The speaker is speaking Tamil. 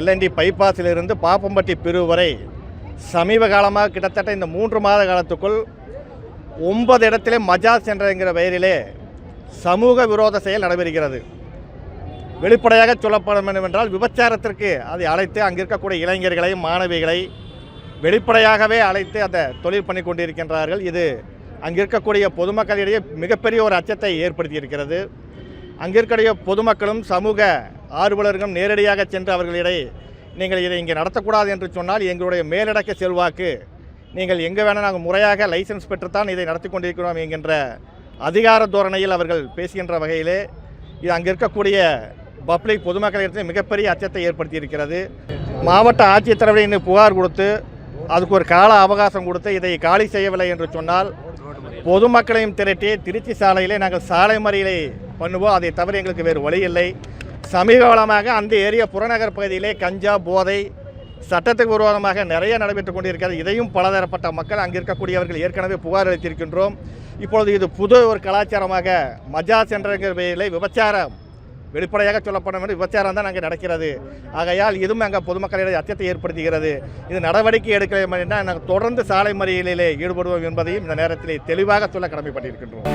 எல்என்டி பைபாஸிலிருந்து பாப்பம்பட்டி பிரிவு வரை சமீப காலமாக கிட்டத்தட்ட இந்த மூன்று மாத காலத்துக்குள் ஒன்பது இடத்திலே மஜாஸ் என்கிற பெயரிலே சமூக விரோத செயல் நடைபெறுகிறது. வெளிப்படையாக சொல்லப்பட வேண்டும் என்றால் விபச்சாரத்திற்கு அதை அழைத்து அங்கே இருக்கக்கூடிய இளைஞர்களை மாணவிகளை வெளிப்படையாகவே அழைத்து அந்த தொழில் பண்ணி கொண்டிருக்கின்றார்கள். இது அங்கே இருக்கக்கூடிய பொதுமக்களிடையே மிகப்பெரிய ஒரு அச்சத்தை ஏற்படுத்தி இருக்கிறது அங்கே இருக்கக்கூடிய பொதுமக்களும் சமூக ஆர்வலர்களும் நேரடியாக சென்று அவர்களிடையே நீங்கள் இதை இங்கே நடத்தக்கூடாது என்று சொன்னால் எங்களுடைய மேலடக்க செல்வாக்கு நீங்கள் எங்கே வேணால் நாங்கள் முறையாக லைசன்ஸ் பெற்றுத்தான் இதை நடத்தி கொண்டிருக்கிறோம் என்கின்ற அதிகார தோரணையில் அவர்கள் பேசுகின்ற வகையிலே இது அங்கே இருக்கக்கூடிய பப்ளிக் பொதுமக்களிடத்தில் மிகப்பெரிய அச்சத்தை ஏற்படுத்தியிருக்கிறது. மாவட்ட ஆட்சித்தலைவரை இன்னும் புகார் கொடுத்து அதுக்கு ஒரு கால அவகாசம் கொடுத்து இதை காலி செய்யவில்லை என்று சொன்னால் பொதுமக்களையும் திரட்டி திருச்சி சாலையிலே நாங்கள் சாலை மறியலை பண்ணுவோம். அதை தவிர எங்களுக்கு வேறு வழி இல்லை. சமீப காலமாக அந்த ஏரியா புறநகர் பகுதியிலே கஞ்சா போதை சட்டத்துக்கு விரோதமாக நிறைய நடைபெற்றுக் கொண்டிருக்கிறது. இதையும் பலதரப்பட்ட மக்கள் அங்கே இருக்கக்கூடியவர்கள் ஏற்கனவே புகார் அளித்திருக்கின்றோம். இப்பொழுது இது புது ஒரு கலாச்சாரமாக மஜாஸ் என்ற பெயரிலே விபச்சாரம் வெளிப்படையாக சொல்லப்படும் என்று விபச்சாரம் தான் அங்கே நடக்கிறது. ஆகையால் இதுவும் அங்கே பொதுமக்களிடையே அச்சத்தை ஏற்படுத்துகிறது. இது நடவடிக்கை எடுக்க வேண்டும் என்றால் நாங்கள் தொடர்ந்து சாலை மறியலிலே ஈடுபடுவோம் என்பதையும் இந்த நேரத்தில் தெளிவாக சொல்ல கடமைப்பட்டிருக்கின்றோம்.